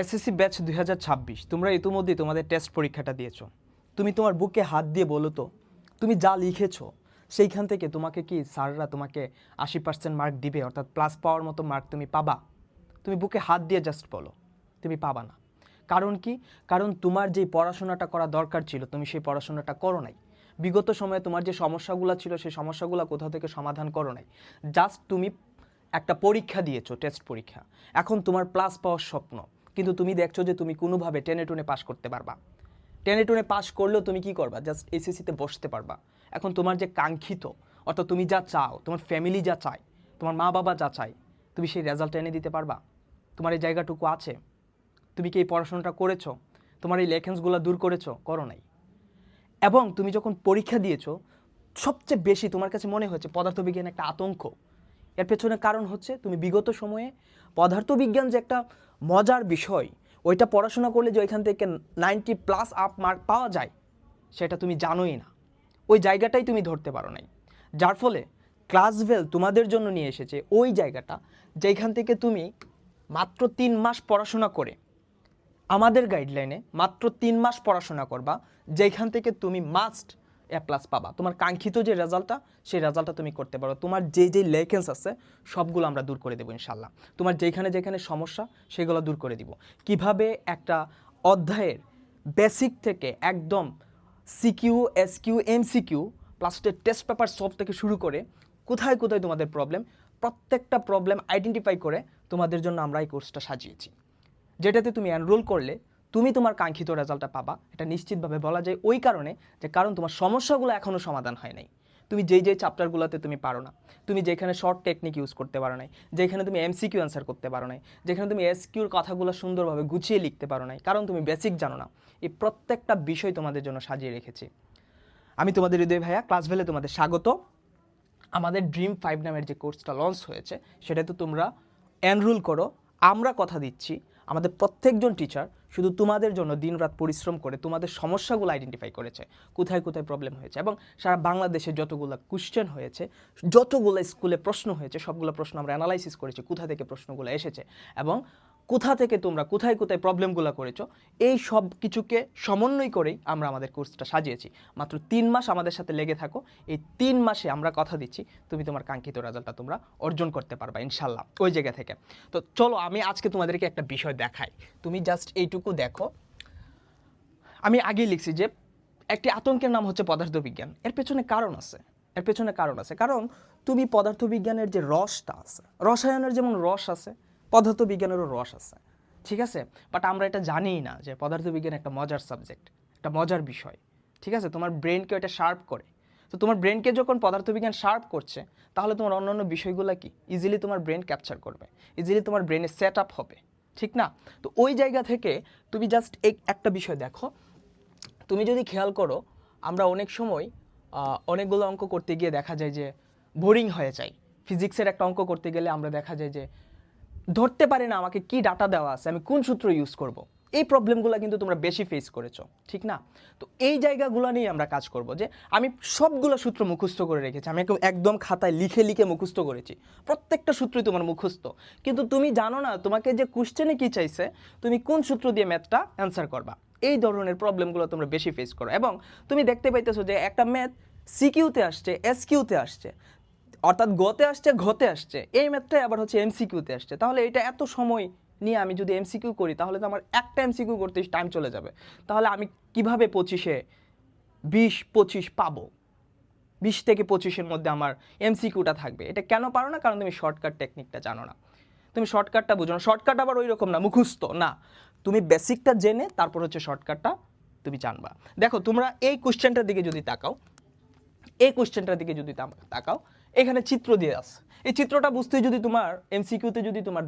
SSC batch দুই হাজার ছাব্বিশ। তোমরা ইতিমধ্যেই তোমাদের টেস্ট পরীক্ষাটা দিয়েছ। তুমি তোমার বুকে হাত দিয়ে বলো তো, তুমি যা লিখেছো, সেইখান থেকে তোমাকে কি স্যাররা তোমাকে আশি পার্সেন্ট মার্ক দিবে? অর্থাৎ প্লাস পাওয়ার মতো মার্ক তুমি পাবা? তুমি বুকে হাত দিয়ে জাস্ট বলো, তুমি পাবা না। কারণ কি? কারণ তোমার যেই পড়াশোনাটা করা দরকার ছিল, তুমি সেই পড়াশোনাটা করো নাই। বিগত সময়ে তোমার যে সমস্যাগুলো ছিল, সেই সমস্যাগুলো কোথাও থেকে সমাধান করো নাই? জাস্ট তুমি একটা পরীক্ষা দিয়েছ টেস্ট পরীক্ষা। এখন তোমার প্লাস পাওয়ার স্বপ্ন। কিন্তু তুমি দেখছ যে তুমি কোনোভাবে টেনে টুনে পাশ করতে পারবা। টেনে টুনে পাশ করলেও তুমি কি করবা? জাস্ট এসএসসিতে বসতে পারবা। এখন তোমার যে কাঙ্ক্ষিত, অর্থাৎ তুমি যা চাও, তোমার ফ্যামিলি যা চায়, তোমার মা বাবা যা চায়, তুমি সেই রেজাল্ট এনে দিতে পারবা? তোমার এই জায়গাটুকু আছে? তুমি কি এই পড়াশোনাটা করেছ? তোমার এই লেখেন্সগুলো দূর করেছ? করো নাই। এবং তুমি যখন পরীক্ষা দিয়েছ, সবচেয়ে বেশি তোমার কাছে মনে হচ্ছে পদার্থবিজ্ঞান একটা আতঙ্ক। এর পেছনে কারণ হচ্ছে তুমি বিগত সময়ে পদার্থবিজ্ঞান যে একটা মজার বিষয়, ওইটা পড়াশোনা করলে যে ওইখান থেকে নাইনটি প্লাস আপ মার্ক পাওয়া যায়, সেটা তুমি জানোই না। ওই জায়গাটাই তুমি ধরতে পারো নাই। যার ফলে ক্লাস ক্লাসভেল তোমাদের জন্য নিয়ে এসেছে ওই জায়গাটা যেখান থেকে তুমি মাত্র তিন মাস পড়াশোনা করে আমাদের গাইডলাইনে মাত্র তিন মাস পড়াশোনা করবা যেখান থেকে তুমি মাস্ট এ প্লাস পাবা। তোমার কাঙ্ক্ষিত যে রেজাল্টটা, সেই রেজাল্টটা তুমি করতে পারো। তোমার যে যে লেকেন্স আছে, সবগুলো আমরা দূর করে দেবো ইনশাল্লাহ তোমার যেখানে যেখানে সমস্যা, সেগুলো দূর করে দিব। কীভাবে একটা অধ্যায়ের বেসিক থেকে একদম CQ SQ MCQ plus test paper সব থেকে শুরু করে কোথায় কোথায় তোমাদের প্রবলেম প্রত্যেকটা প্রবলেম আইডেন্টিফাই করে তোমাদের জন্য আমরা এই কোর্সটা সাজিয়েছি। যেটাতে তুমি এনরোল করলে তুমি তোমার কাঙ্ক্ষিত রেজাল্টটা পাবা। এটা নিশ্চিতভাবে বলা যায় ওই কারণে যে কারণ তোমার সমস্যাগুলো এখনও সমাধান হয় নাই। তুমি যেই যেই চ্যাপ্টারগুলোতে তুমি পারো না, তুমি যেখানে শর্ট টেকনিক ইউজ করতে পারো নাই, যেখানে তুমি এমসিকিউ অ্যান্সার করতে পারো নাই, যেখানে তুমি এসকিউর কথাগুলো সুন্দরভাবে গুছিয়ে লিখতে পারো নাই, কারণ তুমি বেসিক জানো না। এই প্রত্যেকটা বিষয় তোমাদের জন্য সাজিয়ে রেখেছি। আমি তোমাদের হৃদয় ভাইয়া ক্লাস ভেলে তোমাদের স্বাগত। আমাদের ড্রিম ফাইভ নামের যে কোর্সটা লঞ্চ হয়েছে সেটা তো তোমরা এনরোল করো। আমরা কথা দিচ্ছি আমাদের প্রত্যেকজন টিচার শুধু তোমাদের জন্য দিনরাত পরিশ্রম করে তোমাদের সমস্যাগুলো আইডেন্টিফাই করেছে, কোথায় কোথায় প্রবলেম হয়েছে এবং সারা বাংলাদেশে যতগুলো কোশ্চেন হয়েছে, যতগুলো স্কুলে প্রশ্ন হয়েছে, সবগুলো প্রশ্ন আমরা অ্যানালাইসিস করেছি, কোথা থেকে প্রশ্নগুলো এসেছে এবং কোথা থেকে তোমরা, কোথায় কোথায় প্রবলেমগুলো করেছ, এই সব কিছুকে সমন্বয় করেই আমরা আমাদের কোর্সটা সাজিয়েছি। মাত্র তিন মাস আমাদের সাথে লেগে থাকো, এই তিন মাসে আমরা কথা দিচ্ছি, তুমি তোমার কাঙ্ক্ষিত রেজাল্টটা তোমরা অর্জন করতে পারবা ইনশাল্লাহ ওই জায়গা থেকে। তো চলো, আমি আজকে তোমাদেরকে একটা বিষয় দেখাই। তুমি জাস্ট এইটুকু দেখো। আমি আগেই লিখছি যে, একটি আতঙ্কের নাম হচ্ছে পদার্থবিজ্ঞান। এর পেছনে কারণ আছে, এর পেছনে কারণ আছে। কারণ তুমি পদার্থবিজ্ঞানের যে রসটা আছে, রসায়নের যেমন রস আছে পদার্থবিজ্ঞানেরও রস আছে, ঠিক আছে? বাট আমরা এটা জানিই না যে পদার্থবিজ্ঞান একটা মজার সাবজেক্ট একটা মজার বিষয়, ঠিক আছে? তোমার ব্রেনকে এটা শার্প করে। তো তোমার ব্রেনকে যখন পদার্থবিজ্ঞান শার্প করছে, তাহলে তোমার অন্যান্য বিষয়গুলো কি? ইজিলি তোমার ব্রেন ক্যাপচার করবে ইজিলি তোমার ব্রেনে সেট আপ হবে, ঠিক না? তো ওই জায়গা থেকে তুমি জাস্ট এক, একটা বিষয় দেখো। তুমি যদি খেয়াল করো, আমরা অনেক সময় অনেকগুলো অঙ্ক করতে গিয়ে দেখা যায় যে বোরিং হয়ে যায়। ফিজিক্সের একটা অঙ্ক করতে গেলে আমরা দেখা যায় যে ধরতে পারি না আমাকে কি ডাটা দেওয়া আছে, আমি কোন সূত্র ইউজ করব। এই প্রবলেমগুলো কিন্তু তোমরা বেশি ফেস করেছ, ঠিক না? তো এই জায়গাগুলো নিয়ে আমরা কাজ করব যে, আমি সবগুলো সূত্র মুখস্থ করে রেখেছি, আমি একদম- খাতায় লিখে লিখে মুখস্থ করেছি। প্রত্যেকটা সূত্রই তোমার মুখস্থ। কিন্তু তুমি জানো না, তোমাকে যে কোশ্চেনে কি চাইছে, তুমি কোন সূত্র দিয়ে ম্যাথটা অ্যান্সার করবা? এই ধরনের প্রবলেমগুলো তোমরা বেশি ফেস করো। এবং তুমি দেখতে পাইতেছো যে একটা ম্যাথ সিকিউতে আসছে এসকিউতে আসছে। অর্থাৎ গতে আসছে, ঘতে আসছে, এই ম্যাথটাই আবার হচ্ছে এমসিকিউতে আসছে। তাহলে এটা এত সময় নিয়ে আমি যদি এমসিকিউ করি, তাহলে তো আমার একটা এমসিকিউ করতে টাইম চলে যাবে। তাহলে আমি কীভাবে পঁচিশে বিশ, পঁচিশ পাবো? বিশ থেকে পঁচিশের মধ্যে আমার এমসিকিউটা থাকবে। এটা কেন পারো না? কারণ তুমি শর্টকাট টেকনিকটা জানো না। তুমি শর্টকাটটা বুঝো না। শর্টকাট আবার ওই রকম না, মুখস্থ, না। তুমি বেসিকটা জেনে তারপর হচ্ছে শর্টকাটটা তুমি জানবা। দেখো, তোমরা এই কোশ্চেনটার দিকে যদি তাকাও, এই কোশ্চেনটার দিকে যদি তাকাও এখানে চিত্র দিয়ে আছে। এই চিত্রটা বুঝতে যদি তোমার এমসিকিউতে যদি তোমার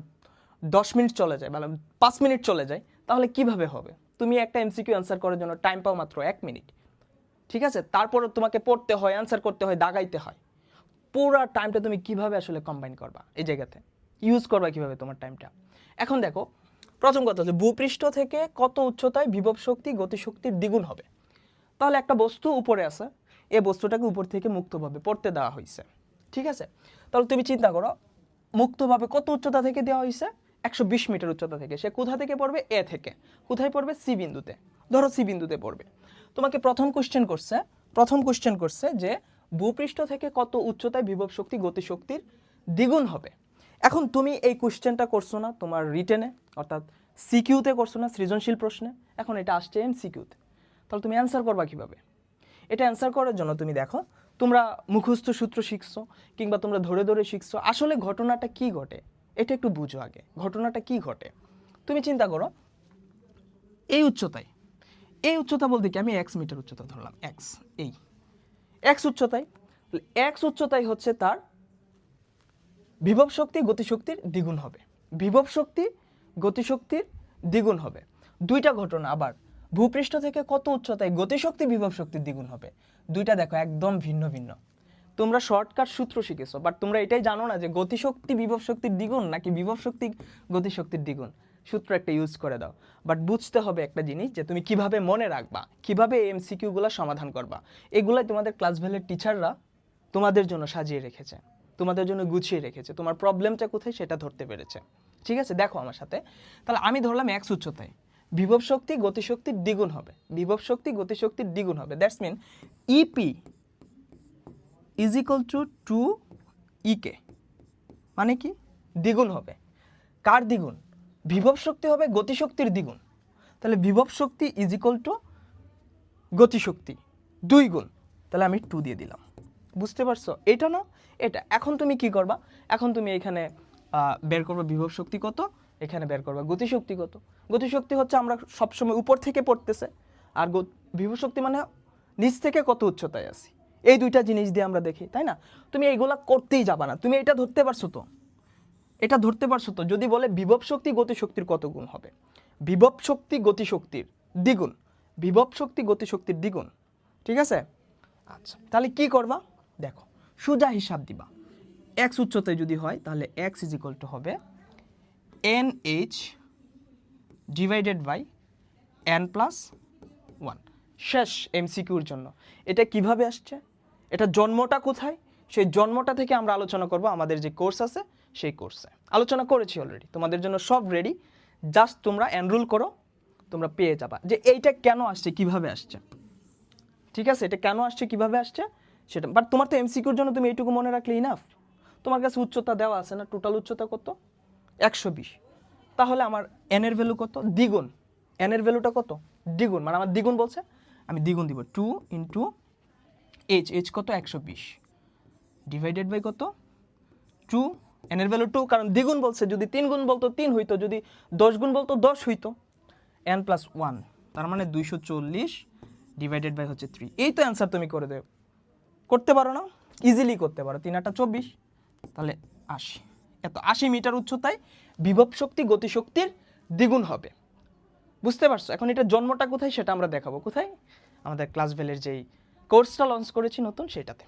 দশ মিনিট চলে যায় মানে পাঁচ মিনিট চলে যায়, তাহলে কীভাবে হবে? তুমি একটা এমসিকিউ অ্যান্সার করার জন্য টাইম পাও মাত্র এক মিনিট। ঠিক আছে? তারপরে তোমাকে পড়তে হয় অ্যান্সার করতে হয়, দাগাইতে হয়। পুরো টাইমটা তুমি কীভাবে আসলে কম্বাইন করবা এই জায়গাতে? ইউজ করবা কীভাবে তোমার টাইমটা এখন দেখো, প্রথম কথা হচ্ছে ভূপৃষ্ঠ থেকে কত উচ্চতায় বিভব শক্তি গতিশক্তির দ্বিগুণ হবে? তাহলে একটা বস্তু উপরে আছে এ বস্তুটাকে উপর থেকে মুক্তভাবে পড়তে দেওয়া হয়েছে ঠিক আছে? তাহলে তুমি চিন্তা করো, মুক্তভাবে কত উচ্চতা থেকে দেওয়া হয়েছে একশো বিশ মিটার উচ্চতা থেকে। সে কোথা থেকে পড়বে? এ থেকে। কোথায় পড়বে? সি বিন্দুতে। ধরো সি বিন্দুতে পড়বে। তোমাকে প্রথম কোশ্চেন করছে, প্রথম কোশ্চেন করছে যে ভূপৃষ্ঠ থেকে কত উচ্চতায় বিভব শক্তি গতিশক্তির দ্বিগুণ হবে? এখন তুমি এই কোশ্চেনটা করছ না তোমার রিটেনে অর্থাৎ সিকিউতে করছ না, সৃজনশীল প্রশ্নে। এখন এটা আসছে এম সিকিউতে তাহলে তুমি অ্যান্সার করবা কীভাবে? এটা অ্যান্সার করার জন্য তুমি দেখো তোমরা মুখস্থ সূত্র শিখছো কিংবা তোমরা ধরে ধরে শিখছো, আসলে ঘটনাটা কি ঘটে? এটা একটু বুঝো আগে। ঘটনাটা কি ঘটে? তুমি চিন্তা করো, এই উচ্চতায়, এই উচ্চতা বলতে কি? আমি এক্স মিটার উচ্চতা ধরলাম এক্স এই। এক্স উচ্চতায় এক্স উচ্চতায় হচ্ছে তার বিভব শক্তি গতিশক্তির দ্বিগুণ হবে। বিভব শক্তি গতিশক্তির দ্বিগুণ হবে। দুইটা ঘটনা আবার ভূপৃষ্ঠ থেকে কত উচ্চতায় গতিশক্তি, বিভব শক্তির দ্বিগুণ হবে? দুইটা দেখো, একদম ভিন্ন ভিন্ন। তোমরা শর্টকাট সূত্র শিখেছো বাট তোমরা এটাই জানো না যে গতিশক্তি, বিভব শক্তির দ্বিগুণ নাকি বিভব শক্তি, গতিশক্তির দ্বিগুণ? সূত্র একটা ইউজ করে দাও। বাট বুঝতে হবে একটা জিনিস যে তুমি কীভাবে মনে রাখবা, কীভাবে এমসিকিউগুলো সমাধান করবা। এগুলাই তোমাদের ক্লাস ভ্যালের টিচাররা তোমাদের জন্য সাজিয়ে রেখেছে, তোমাদের জন্য গুছিয়ে রেখেছে। তোমার প্রবলেমটা কোথায় সেটা ধরতে পেরেছে। ঠিক আছে? দেখো আমার সাথে। তাহলে আমি ধরলাম এক্স উচ্চতায়। বিভব শক্তি গতিশক্তির দ্বিগুণ হবে। বিভব শক্তি গতিশক্তির দ্বিগুণ হবে। That's mean EP is equal to two EK মানে কি? দ্বিগুণ হবে। কার দ্বিগুণ? বিভব শক্তি হবে গতিশক্তির দ্বিগুণ। তাহলে বিভব শক্তি ইজ ইকুয়াল টু গতিশক্তি দুই গুণ তাহলে আমি টু দিয়ে দিলাম। বুঝতে পারছ? এটা না, এটা। এখন তুমি কি করবা? এখন তুমি এখানে বের করবে বিভব শক্তি কত? এখানে বের করবা। গতিশক্তি কত? গতিশক্তি হচ্ছে আমরা সবসময় উপর থেকে পড়তেছে, আর বিভব শক্তি মানে নিচ থেকে কত উচ্চতায় আছি। এই দুইটা জিনিস দিয়ে আমরা দেখি, তাই না? তুমি এইগুলা করতেই যাবা না। তুমি এটা ধরতে পারছ তো? এটা ধরতে পারছ তো? যদি বলে বিভব শক্তি গতিশক্তির কত গুণ হবে? বিভব শক্তি গতিশক্তির দ্বিগুণ। বিভব শক্তি গতিশক্তির দ্বিগুণ। ঠিক আছে? আচ্ছা তাহলে কি করবা? দেখো, সোজা হিসাব দিবা। এক্স উচ্চতায় যদি হয়, তাহলে এক্স ইজ টু হবে N H divided by N plus one শেষ এমসিকিউর জন্য। এটা কীভাবে আসছে? এটা জন্মটা কোথায়? সেই জন্মটা থেকে আমরা আলোচনা করব। আমাদের যে কোর্স আছে, সেই কোর্সে। আলোচনা করেছি অলরেডি তোমাদের জন্য সব রেডি জাস্ট তোমরা এনরোল করো। তোমরা পেয়ে যাবা। যে এইটা কেন আসছে? কীভাবে আসছে? ঠিক আছে? এটা কেন আসছে? কীভাবে আসছে? সেটা বাট তোমার তো এমসিকিউর জন্য তুমি এইটুকু মনে রাখলে ইনাফ তোমার কাছে উচ্চতা দেওয়া আছে না? টোটাল উচ্চতা কত? একশো বিশ। তাহলে আমার এনের ভ্যালু কত? দ্বিগুণ। এনের ভ্যালুটা কত? দ্বিগুণ। মানে আমার দ্বিগুণ বলছে, আমি দ্বিগুণ দিব। টু ইন্টু এইচ এইচ কত? একশো বিশ। ডিভাইডেড বাই কত? টু এনের ভ্যালু টু কারণ দ্বিগুণ বলছে, যদি তিন গুণ বলতো, তিন হইতো। যদি দশ গুণ বলতো, দশ হইতো। এন প্লাস ওয়ান তার মানে দুইশো চল্লিশ ডিভাইডেড বাই হচ্ছে থ্রি এই তো অ্যান্সার তুমি করে দেবে করতে পারো না? ইজিলি করতে পারো। তিন আটটা চব্বিশ। তাহলে আশি। এত আশি মিটার উচ্চতায় বিভব শক্তি, গতিশক্তির দ্বিগুণ হবে। বুঝতে পারছ? এখন এটা জন্মটা কোথায় সেটা আমরা দেখাবো। কোথায়? আমাদের ক্লাস ভেলের যেই কোর্সটা লঞ্চ করেছি নতুন, সেটাতে।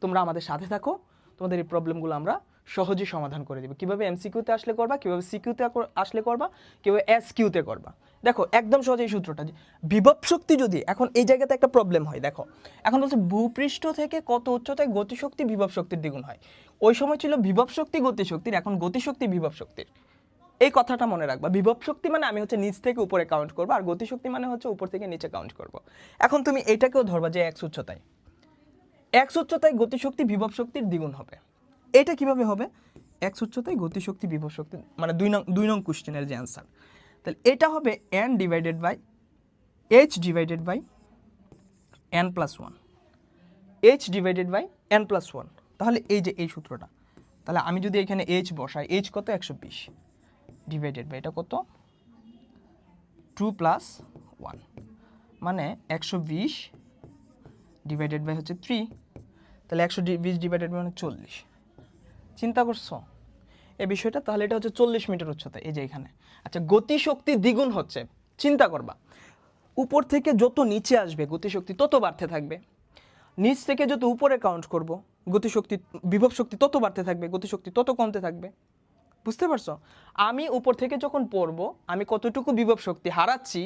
তোমরা আমাদের সাথে থাকো। তোমাদের এই প্রবলেমগুলো আমরা সহজেই সমাধান করে দেবো। কীভাবে এমসিকিউতে আসলে করবা, কীভাবে সিকিউতে আসলে করবা, কীভাবে এস কিউতে করবা। দেখো, একদম সহজ এই সূত্রটা বিভব শক্তি যদি এখন এই জায়গাতে একটা প্রবলেম হয়, দেখো, এখন বলছে ভূপৃষ্ঠ থেকে কত উচ্চতায় গতিশক্তি বিভব শক্তির দ্বিগুণ হয়। ওই সময় ছিল বিভব শক্তি গতিশক্তির, এখন গতিশক্তি বিভব শক্তির। এই কথাটা মনে রাখবা। বিভব শক্তি মানে আমি হচ্ছে নিচ থেকে উপরে কাউন্ট করব, আর গতিশক্তি মানে হচ্ছে উপর থেকে নিচে কাউন্ট করব। এখন তুমি এটাকেও ধরবা যে এক উচ্চতায়। এক উচ্চতায় গতিশক্তি বিভব শক্তির দ্বিগুণ হবে। এটা কীভাবে হবে? এক্স উচ্চতায় গতিশক্তি বিভব শক্তি মানে দুই নং দুই নং কোশ্চেনের যে অ্যান্সার তাহলে এটা হবে N divided by H divided by N plus one H divided by N plus one তাহলে এই যে, এই সূত্রটা, তাহলে আমি যদি এখানে এইচ বসাই এইচ কত? একশো বিশ। ডিভাইডেড বাই এটা কত? টু প্লাস ওয়ান মানে একশো বিশ ডিভাইডেড বাই হচ্ছে থ্রি তাহলে একশো বিশ ডিভাইডেড বাই মানে চল্লিশ। চিন্তা করছ? এই বিষয়টা তাহলে এটা হচ্ছে চল্লিশ মিটার উচ্চতা, এই যে এখানে। আচ্ছা গতিশক্তি দ্বিগুণ হচ্ছে, চিন্তা করবা। উপর থেকে যত নিচে আসবে গতিশক্তি, তত বাড়তে থাকবে। নিচ থেকে যত উপরে কাউন্ট করব, গতিশক্তি, বিভব শক্তি তত বাড়তে থাকবে, গতিশক্তি তত কমতে থাকবে। বুঝতে পারছ? আমি উপর থেকে যখন পড়ব, আমি কতটুকু বিভব শক্তি হারাচ্ছি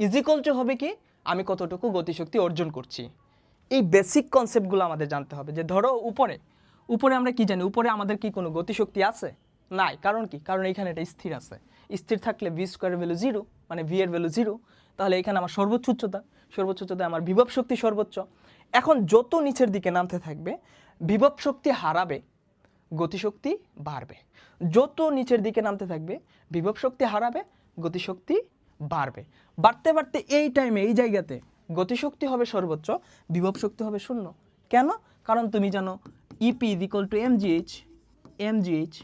ইজিকল টু হবে কি? আমি কতটুকু গতিশক্তি অর্জন করছি। এই বেসিক কনসেপ্টগুলো আমাদের জানতে হবে, যে ধরো উপরে উপরে আমরা কি জানি? উপরে আমাদের কি কোনো গতিশক্তি আছে? নাই। কারণ কি? কারণ এখানে এটা স্থির আছে। স্থির থাকলে ভি স্কোয়ারের ভ্যালু জিরো মানে ভি এর ভ্যালু জিরো তাহলে এখানে আমার সর্বোচ্চ উচ্চতা সর্বোচ্চ উচ্চতা আমার বিভব শক্তি সর্বোচ্চ। এখন যত নিচের দিকে নামতে থাকবে, বিভব শক্তি হারাবে, গতিশক্তি বাড়বে। যত নিচের দিকে নামতে থাকবে, বিভব শক্তি হারাবে, গতিশক্তি বাড়বে। বাড়তে বাড়তে এই টাইমে এই জায়গাতে গতিশক্তি হবে সর্বোচ্চ, বিভব শক্তি হবে শূন্য। কেন? কারণ তুমি জানো EP is equal to M GH M GH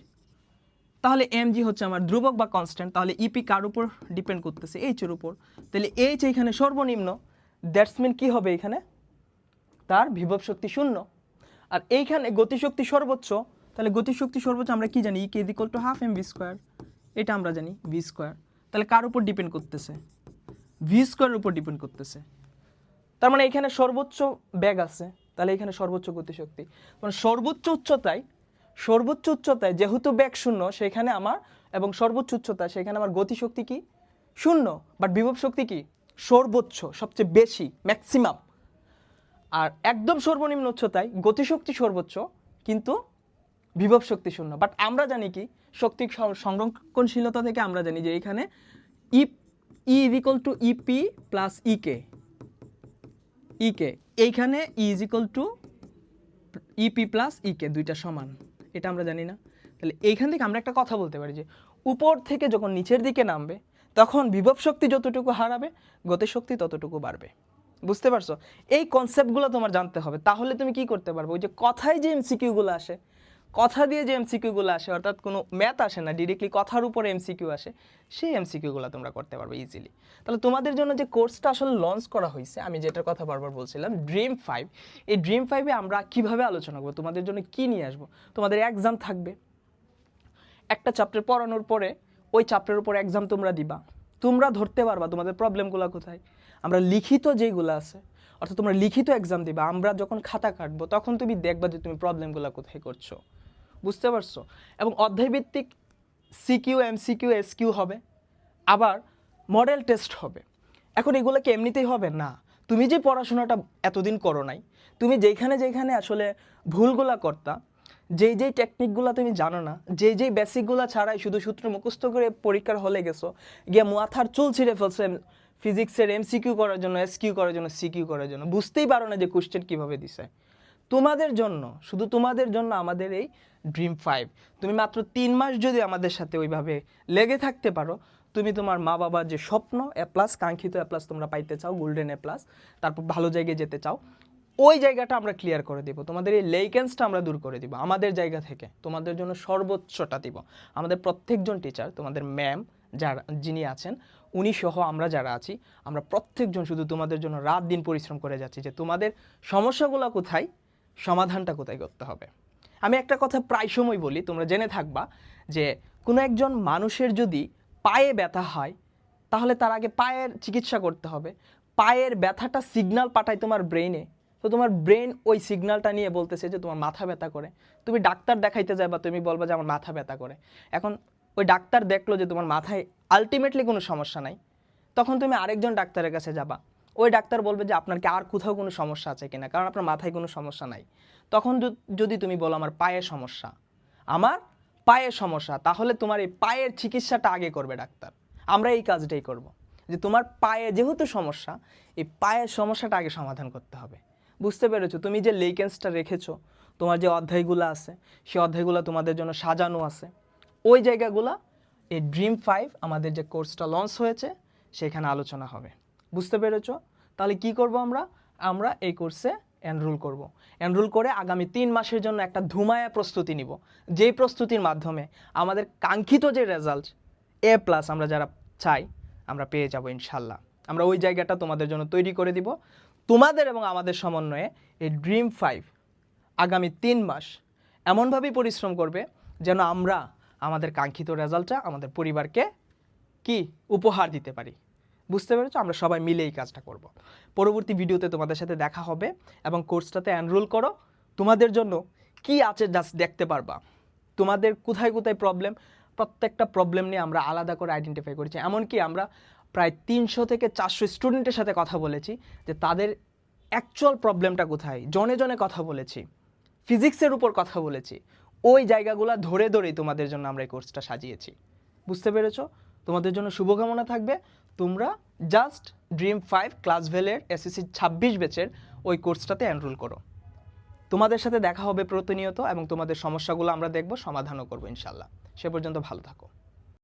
তাহলে এম জি হচ্ছে আমার ধ্রুবক বা কনস্ট্যান্ট তাহলে ইপি কার উপর ডিপেন্ড করতেছে? এইচের উপর। তাহলে এইচ এখানে সর্বনিম্ন দ্যাটস মিন কী হবে এখানে? তার বিভব শক্তি শূন্য। আর এইখানে গতিশক্তি সর্বোচ্চ, তাহলে গতিশক্তি সর্বোচ্চ আমরা কি জানি? K equal to half M V square এটা আমরা জানি ভি স্কোয়ার তাহলে কার উপর ডিপেন্ড করতেছে? ভি স্কোয়ারের উপর ডিপেন্ড করতেছে। তার মানে এখানে সর্বোচ্চ ব্যাগ আছে। তাহলে এখানে সর্বোচ্চ গতিশক্তি। মানে সর্বোচ্চ উচ্চতায় সর্বোচ্চ উচ্চতায় যেহেতু ব্যাগ শূন্য, সেখানে আমার, এবং সর্বোচ্চ উচ্চতায় সেখানে আমার গতিশক্তি কি? শূন্য বাট বিভব শক্তি কি? সর্বোচ্চ, সবচেয়ে বেশি ম্যাক্সিমাম আর একদম সর্বনিম্ন উচ্চতায় গতিশক্তি সর্বোচ্চ, কিন্তু বিভব শক্তি শূন্য। বাট আমরা জানি কি? শক্তি সংরক্ষণশীলতা থেকে আমরা জানি যে এখানে E E equal to EP plus EK EK এইখানে E is equal to EP plus EK দুইটা সমান। এটা আমরা জানি না। তাহলে এইখান থেকে আমরা একটা কথা বলতে পারি যে, উপর থেকে যখন নিচের দিকে নামবে, তখন বিভব শক্তি যতটুকু হারাবে গতিশক্তি ততটুকু বাড়বে। বুঝতে পারছ? এই কনসেপ্টগুলো তোমার জানতে হবে। তাহলে তুমি কি করতে পারবে? ওই যে কথায় যে এমসিকিউগুলো আসে কথা দিয়ে যে এমসিকিউগুলো আসে, অর্থাৎ কোনো ম্যাথ আসে না ডিরেক্টলি কথার উপরে এমসিকিউ আসে, সেই এমসিকিউগুলো তোমরা করতে পারবে ইজিলি তাহলে তোমাদের জন্য যে কোর্সটা আসলে লঞ্চ করা হয়েছে, আমি যেটার কথা বারবার বলছিলাম ড্রিম ফাইভ এই ড্রিম ফাইভে আমরা কীভাবে আলোচনা করব, তোমাদের জন্য কি নিয়ে আসব? তোমাদের এক্সাম থাকবে। একটা চ্যাপ্টার পড়ানোর পরে, ওই চ্যাপ্টারের উপর এক্সাম তোমরা দিবা। তোমরা ধরতে পারবা তোমাদের প্রবলেমগুলো কোথায়। আমরা লিখিত যেইগুলো আছে, অর্থাৎ তোমরা লিখিত এক্সাম দিবা, আমরা যখন খাতা কাটবো, তখন তুমি দেখবা যে তুমি প্রবলেমগুলো কোথায় করছ। বুঝতে পারছ? এবং অধ্যায়ভিত্তিক সিকিউ, এমসিকিউ, এসকিউ হবে। আবার মডেল টেস্ট হবে। এখন এগুলো কি এমনিতেই হবে? না। তুমি যে পড়াশোনাটা এতদিন করো নাই, তুমি যেখানে যেখানে আসলে ভুলগুলা করতা, যেই যেই টেকনিকগুলো তুমি জানো না, যেই যেই বেসিকগুলো ছাড়াই শুধু সূত্র মুখস্থ করে পরীক্ষার হলে গেছো, গিয়ে মাথার চুল ছিঁড়ে ফেলছো ফিজিক্সের এমসিকিউ করার জন্য, এসকিউ করার জন্য, সিকিউ করার জন্য, বুঝতেই পারো না যে কোশ্চেন কীভাবে দিছে। তোমাদের জন্য, শুধু তোমাদের জন্য আমাদের এই ড্রিম ফাইভ তুমি মাত্র তিন মাস যদি আমাদের সাথে ওইভাবে লেগে থাকতে পারো, তুমি তোমার মা বাবার যে স্বপ্ন এ প্লাস কাঙ্ক্ষিত এ প্লাস তোমরা পাইতে চাও গোল্ডেন এ প্লাস তারপর ভালো জায়গায় যেতে চাও, ওই জায়গাটা আমরা ক্লিয়ার করে দিব। তোমাদের এই লেকেন্সটা আমরা দূর করে দিব, আমাদের জায়গা থেকে। তোমাদের জন্য সর্বোচ্চটা দিব। আমাদের প্রত্যেকজন টিচার তোমাদের ম্যাম যারা, যিনি আছেন, উনি সহ আমরা যারা আছি, আমরা প্রত্যেকজন শুধু তোমাদের জন্য রাত দিন পরিশ্রম করে যাচ্ছি যে তোমাদের সমস্যাগুলো কোথায় সমাধানটা কোথায় করতে হবে? আমি একটা কথা প্রায় সময় বলি, তোমরা জেনে থাকবা যে কোনো একজন মানুষের যদি পায়ে ব্যথা হয়, তাহলে তার আগে পায়ের চিকিৎসা করতে হবে। পায়ের ব্যথাটা সিগনাল পাঠায় তোমার ব্রেইনে তো তোমার ব্রেন ওই সিগনালটা নিয়ে বলতেছে যে তোমার মাথা ব্যথা করে। তুমি ডাক্তার দেখাইতে যাবা তুমি বলবা যে আমার মাথা ব্যথা করে। এখন ওই ডাক্তার দেখল যে তোমার মাথায় আলটিমেটলি কোনো সমস্যা নাই। তখন তুমি আরেকজন ডাক্তারের কাছে যাবা। ওই ডাক্তার বলবে যে আপনার কি আর কোথাও কোনো সমস্যা আছে কিনা? কারণ আপনার মাথায় কোনো সমস্যা নাই। তখন যদি তুমি বলো আমার পায়ে সমস্যা, আমার পায়ের সমস্যা, তাহলে তোমার এই পায়ের চিকিৎসাটা আগে করবে ডাক্তার। আমরা এই কাজটাই করব। যে তোমার পায়ে যেহেতু সমস্যা, এই পায়ের সমস্যাটা আগে সমাধান করতে হবে। বুঝতে পেরেছ? তুমি যে লেকেন্সটা রেখেছো, তোমার যে অধ্যায়গুলো আছে সেই অধ্যায়গুলো তোমাদের জন্য সাজানো আছে, ওই জায়গাগুলা, এই ড্রিম ফাইভ আমাদের যে কোর্সটা লঞ্চ হয়েছে, সেখানে আলোচনা হবে। বুঝতে পেরেছ? তাহলে কি করব আমরা? আমরা এই কোর্সে এনরোল করব। এনরোল করে আগামী তিন মাসের জন্য একটা ধুমায়া প্রস্তুতি নিব। যেই প্রস্তুতির মাধ্যমে আমাদের কাঙ্ক্ষিত যে রেজাল্ট এ প্লাস আমরা যারা চাই, আমরা পেয়ে যাব ইনশাল্লাহ। আমরা ওই জায়গাটা তোমাদের জন্য তৈরি করে দিব। তোমাদের এবং আমাদের সমন্বয়ে এই ড্রিম ফাইভ আগামী তিন মাস এমনভাবেই পরিশ্রম করবে যেন আমরা আমাদের কাঙ্ক্ষিত রেজাল্টটা আমাদের পরিবারকে কি? উপহার দিতে পারি। বুঝতে পেরেছ? আমরা সবাই মিলে এই কাজটা করব। পরবর্তী ভিডিওতে তোমাদের সাথে দেখা হবে এবং কোর্সটাতে এনরোল করো। তোমাদের জন্য কি আছে জাস্ট দেখতে পারবা। তোমাদের কোথায় কোথায় প্রবলেম প্রত্যেকটা প্রবলেম নিয়ে আমরা আলাদা করে আইডেন্টিফাই করেছি। এমনকি আমরা প্রায় তিনশো থেকে চারশো স্টুডেন্টের সাথে কথা বলেছি যে তাদের অ্যাকচুয়াল প্রবলেমটা কোথায়? জনে জনে কথা বলেছি। ফিজিক্সের উপর কথা বলেছি। ওই জায়গাগুলো ধরে ধরেই তোমাদের জন্য আমরা এই কোর্সটা সাজিয়েছি। বুঝতে পেরেছ? তোমাদের জন্য শুভকামনা থাকবে। তোমরা জাস্ট ড্রিম ফাইভ ক্লাস ভেলের এসএসসি ছাব্বিশ ব্যাচের ওই কোর্সটাতে এনরোল করো। তোমাদের সাথে দেখা হবে প্রতিনিয়ত এবং তোমাদের সমস্যাগুলো আমরা দেখব, সমাধানও করব ইনশাল্লাহ সে পর্যন্ত ভালো থাকো।